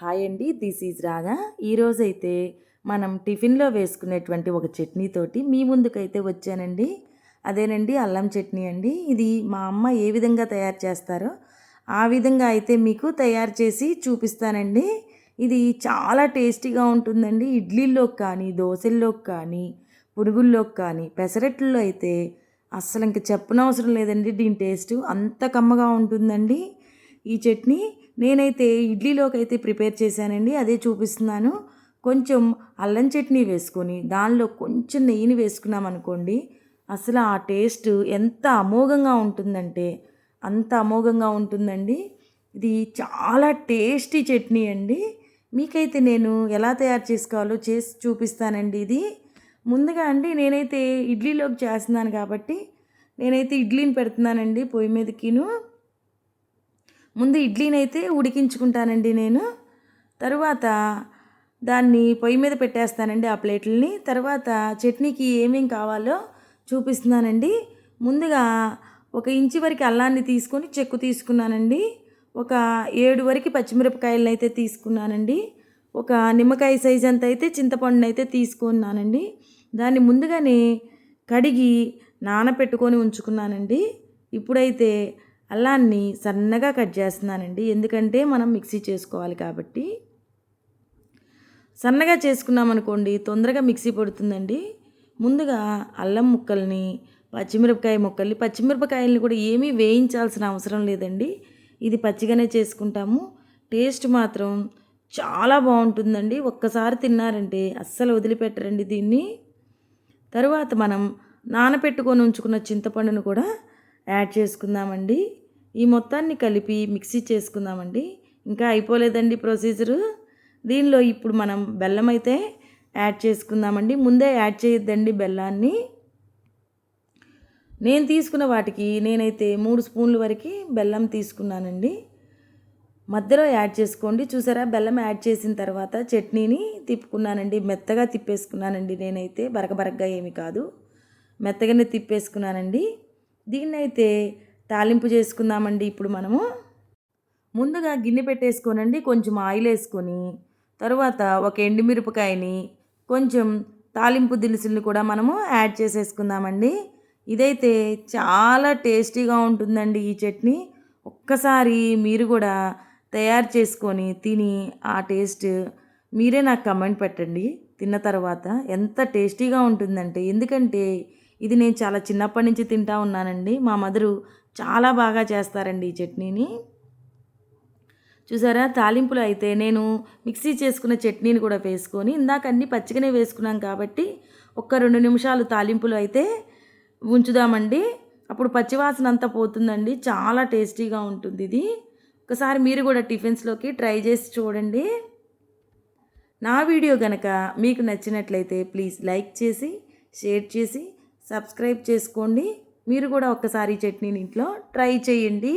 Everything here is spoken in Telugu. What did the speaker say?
హాయ్ అండి దిస్ ఈజ్ రాగా. ఈరోజైతే మనం టిఫిన్లో వేసుకునేటువంటి ఒక చట్నీతోటి మీ ముందుకైతే వచ్చానండి. అదేనండి అల్లం చట్నీ అండి. ఇది మా అమ్మ ఏ విధంగా తయారు చేస్తారో ఆ విధంగా అయితే మీకు తయారు చేసి చూపిస్తానండి. ఇది చాలా టేస్టీగా ఉంటుందండి. ఇడ్లీల్లోకి కానీ దోశల్లోకి కానీ పునుగుల్లోకి కానీ పెసరట్లలో అయితే అస్సలు ఇంక చెప్పనవసరం లేదండి. దీని టేస్ట్ అంత కమ్మగా ఉంటుందండి. ఈ చట్నీ నేనైతే ఇడ్లీలోకి అయితే ప్రిపేర్ చేశానండి అదే చూపిస్తున్నాను. కొంచెం అల్లం చట్నీ వేసుకొని దానిలో కొంచెం నెయ్యిని వేసుకున్నాం అనుకోండి అసలు ఆ టేస్ట్ ఎంత అమోఘంగా ఉంటుందంటే అంత అమోఘంగా ఉంటుందండి. ఇది చాలా టేస్టీ చట్నీ అండి. మీకైతే నేను ఎలా తయారు చేసుకోవాలో చేసి చూపిస్తానండి ఇది. ముందుగా అండి నేనైతే ఇడ్లీలోకి చేస్తున్నాను కాబట్టి నేనైతే ఇడ్లీని పెడుతున్నానండి పొయ్యి మీదకిను. ముందు ఇడ్లీనైతే ఉడికించుకుంటానండి నేను. తరువాత దాన్ని పొయ్యి మీద పెట్టేస్తానండి ఆ ప్లేట్లని. తర్వాత చట్నీకి ఏమేం కావాలో చూపిస్తున్నానండి. ముందుగా ఒక ఇంచు వరకు అల్లాన్ని తీసుకొని చెక్కు తీసుకున్నానండి. ఒక ఏడు వరకు పచ్చిమిరపకాయలను అయితే తీసుకున్నానండి. ఒక నిమ్మకాయ సైజ్ అంత అయితే చింతపండుని అయితే తీసుకున్నానండి. దాన్ని ముందుగానే కడిగి నానపెట్టుకొని ఉంచుకున్నానండి. ఇప్పుడైతే అల్లాన్ని సన్నగా కట్ చేస్తున్నానండి. ఎందుకంటే మనం మిక్సీ చేసుకోవాలి కాబట్టి. సన్నగా చేసుకున్నాం అనుకోండి తొందరగా మిక్సీ పడుతుందండి. ముందుగా అల్లం ముక్కల్ని పచ్చిమిరపకాయ ముక్కల్ని పచ్చిమిరపకాయల్ని కూడా ఏమీ వేయించాల్సిన అవసరం లేదండి. ఇది పచ్చిగానే చేసుకుంటాము. టేస్ట్ మాత్రం చాలా బాగుంటుందండి. ఒక్కసారి తిన్నారంటే అస్సలు వదిలిపెట్టరండి దీన్ని. తరువాత మనం నానపెట్టుకొని ఉంచుకున్న చింతపండును కూడా యాడ్ చేసుకుందామండి. ఈ మొత్తాన్ని కలిపి మిక్సీ చేసుకుందామండి. ఇంకా అయిపోలేదండి ప్రొసీజరు. దీనిలో ఇప్పుడు మనం బెల్లం అయితే యాడ్ చేసుకుందామండి. ముందే యాడ్ చేయొద్దండి బెల్లాన్ని. నేను తీసుకున్న వాటికి నేనైతే మూడు స్పూన్ల వరకు బెల్లం తీసుకున్నానండి. మధ్యలో యాడ్ చేసుకోండి. చూసారా? బెల్లం యాడ్ చేసిన తర్వాత చట్నీని తిప్పుకున్నానండి. మెత్తగా తిప్పేసుకున్నానండి నేనైతే. బరకబరకగా ఏమి కాదు. మెత్తగానే తిప్పేసుకున్నానండి. దీన్నైతే తాలింపు చేసుకుందామండి ఇప్పుడు మనము. ముందుగా గిన్నె పెట్టేసుకోనండి కొంచెం ఆయిల్ వేసుకొని తర్వాత ఒక ఎండుమిరపకాయని కొంచెం తాలింపు దినుసుల్ని కూడా మనము యాడ్ చేసేసుకుందామండి. ఇదైతే చాలా టేస్టీగా ఉంటుందండి ఈ చట్నీ. ఒక్కసారి మీరు కూడా తయారు చేసుకొని తిని ఆ టేస్ట్ మీరే నాకు కమెంట్ పెట్టండి. తిన్న తర్వాత ఎంత టేస్టీగా ఉంటుందంటే ఎందుకంటే ఇది నేను చాలా చిన్నప్పటి నుంచి తింటా ఉన్నానండి. మా మదరు చాలా బాగా చేస్తారండి ఈ చట్నీని. చూసారా? తాలింపులు అయితే నేను మిక్సీ చేసుకున్న చట్నీని కూడా వేసుకొని ఇందాక అన్నీ పచ్చిగానే వేసుకున్నాం కాబట్టి ఒక్క రెండు నిమిషాలు తాలింపులు అయితే ఉంచుదామండి. అప్పుడు పచ్చివాసన అంతా పోతుందండి. చాలా టేస్టీగా ఉంటుంది ఇది. ఒకసారి మీరు కూడా టిఫిన్స్లోకి ట్రై చేసి చూడండి. నా వీడియో కనుక మీకు నచ్చినట్లయితే ప్లీజ్ లైక్ చేసి షేర్ చేసి సబ్స్క్రైబ్ చేసుకోండి. మీరు కూడా ఒక్కసారి చట్నీని ఇంట్లో ట్రై చేయండి.